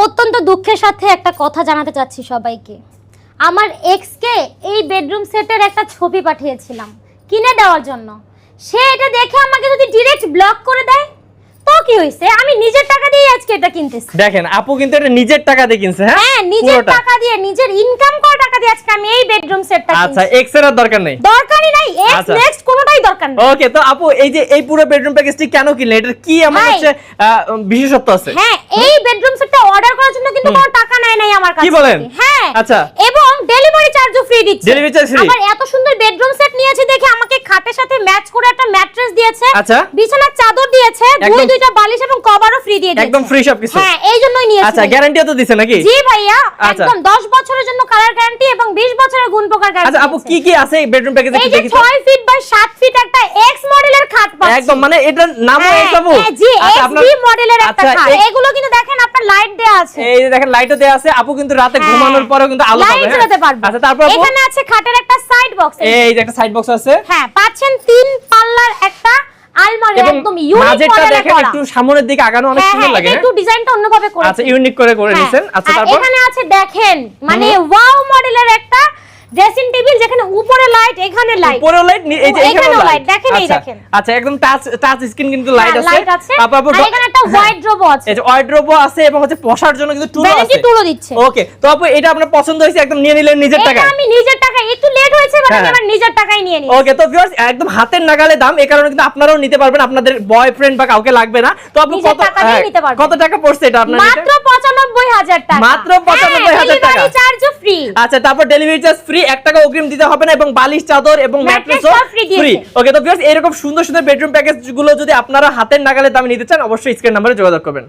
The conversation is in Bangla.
অত্যন্ত দুঃখের সাথে একটা কথা জানাতে চাচ্ছি সবাইকে। আমার এক্সকে এই বেডরুম সেটের একটা ছবি পাঠিয়েছিলাম কিনে দেওয়ার জন্য। সে এটা দেখে আমাকে যদি ডিরেক্ট ব্লক করে দেয় তো কি হয়েছে আমি নিজের টাকা দিয়ে আজকে এটা কিনতেছি। দেখেন আপু কিন্তু এটা নিজের টাকা দিয়ে কিনছে হ্যাঁ? হ্যাঁ নিজের পুরোটা। টাকা দিয়ে নিজের ইনকাম করা টাকা দিয়ে আজকে আমি এই বেডরুম সেটটা আচ্ছা কিনছি। এক্সের আর দরকার নেই? দরকারই নাই এক্স আচ্ছা। নেক্সট কোনোটাই দরকার নেই। ওকে তো আপু এই যে এই পুরো বেডরুম প্যাকেজটি কেন কিনলেন এটা কি এমন ভাই। হচ্ছে আহ, বিশেষত্ব আছে? হ্যাঁ এই বেডরুম সেটটা অর্ডার করার জন্য কিন্তু কোনো টাকা নেয় নাই আমার কাছে কি বলেন? হ্যাঁ আচ্ছা। এবং ডেলিভারি চার্জও ফ্রি দিচ্ছে Delivery charge free? আবার এত সুন্দর বেডরুম সেট নিয়েছে দেখে আমাকে খাটের সাথে ম্যাচ করে একটা ম্যাট্রেস দিয়েছে আচ্ছা। বিছানার চাদর দিয়েছে দুই দুইটা বালিশ এবং কভারও ফ্রি দিয়ে দিয়েছে একদম free সবকিছু? হ্যাঁ এই জন্যই নিয়েছি আচ্ছা গ্যারান্টিও তো দিছে নাকি জি ভাইয়া আচ্ছা। একদম 10 বছরের জন্য কালার গ্যারান্টি এবং 20 বছরের গুণ প্রকার গ্যারান্টি আচ্ছা আপু কি কি আছে এই বেডরুম প্যাকেজে এই যে দেখি তো 6 ফিট বাই 7 ফিট একটা এক্স মডেলের খাট পাচ্ছি একদম মানে এটার নামও হ্যাঁ, এক্স আপু হ্যাঁ, জি আচ্ছা, আপনার- মডেলের একটা আচ্ছা, খাট এগুলো কিন্তু দেখেন আছে। এই যে দেখেন লাইটও দেয়া আছে। আপু কিন্তু রাতে হ্যাঁ। ঘুমানোর পরেও কিন্তু আলো লাইট জ্বালাতে পারবে। আচ্ছা তারপর এখানে আছে খাটের একটা সাইড বক্স এই যে একটা সাইড বক্স আছে। হ্যাঁ পাচ্ছেন তিন পাল্লার একটা আলমারি একদম ইউনিক দেখেন একটু সামনের দিকে আগানো অনেক হ্যাঁ সুন্দর হ্যাঁ লাগে এটা হ্যাঁ? একটু ডিজাইনটা অন্যভাবে করেছে। আচ্ছা ইউনিক করে করে হ্যাঁ, আচ্ছা তারপর? এখানে আছে দেখেন মানে ওয়াও মডেলের একটা ড্রেসিং টেবিল যেখানে উপরে লাইট এখানে লাইট উপরেও লাইট এই যে এখানেও লাইট দেখেন, এই আচ্ছা, দেখেন। আচ্ছা একদম টাচ টাচ স্ক্রিন কিন্তু লাইট আছে। লাইট আছে। তারপর আপু এখানে একটা হ্যাঁ, ওয়াইড্রোবও আছে। এই যে ওয়ার্ড্রোবও আছে এবং হচ্ছে বসার জন্য কিন্তু ভ্যানিটি আছে। টুলও দিচ্ছে। ওকে তো আপু এটা আপনার পছন্দ হয়েছে একদম নিয়ে নিলেন নিজের টাকায়। আমি নিজের টাকায় একটু লেট হয়েছে বাট আমি হ্যাঁ। নিজের টাকায় নিয়ে নিই ওকে তো ভিউয়ার্স একদম হাতের নাগালে দাম এই কারণে কিন্তু আপনারাও নিতে পারবেন আপনাদের বয়ফ্রেন্ড বা কাউকে লাগবে না। তো আপনি কত টাকা হ্যাঁ, নিতে পারবেন। কত টাকা পড়ছে এটা আপনার মাত্র পঁচানব্বই হাজার টাকা। মাত্র 95,000 টাকা। ফ্রি আচ্ছা তারপর ডেলিভারি চার্জ ফ্রি 1 টাকা অগ্রিম দিতে হবে না এবং বালিশ চাদর এবং ম্যাট্রেসও। ফ্রি ওকে তো ভিউয়ার্স এরকম সুন্দর সুন্দর বেডরুম প্যাকেজগুলো যদি আপনারা হাতের নাগালে দামে নিতে চান অবশ্যই স্ক্রিন নম্বরে যোগাযোগ করবেন।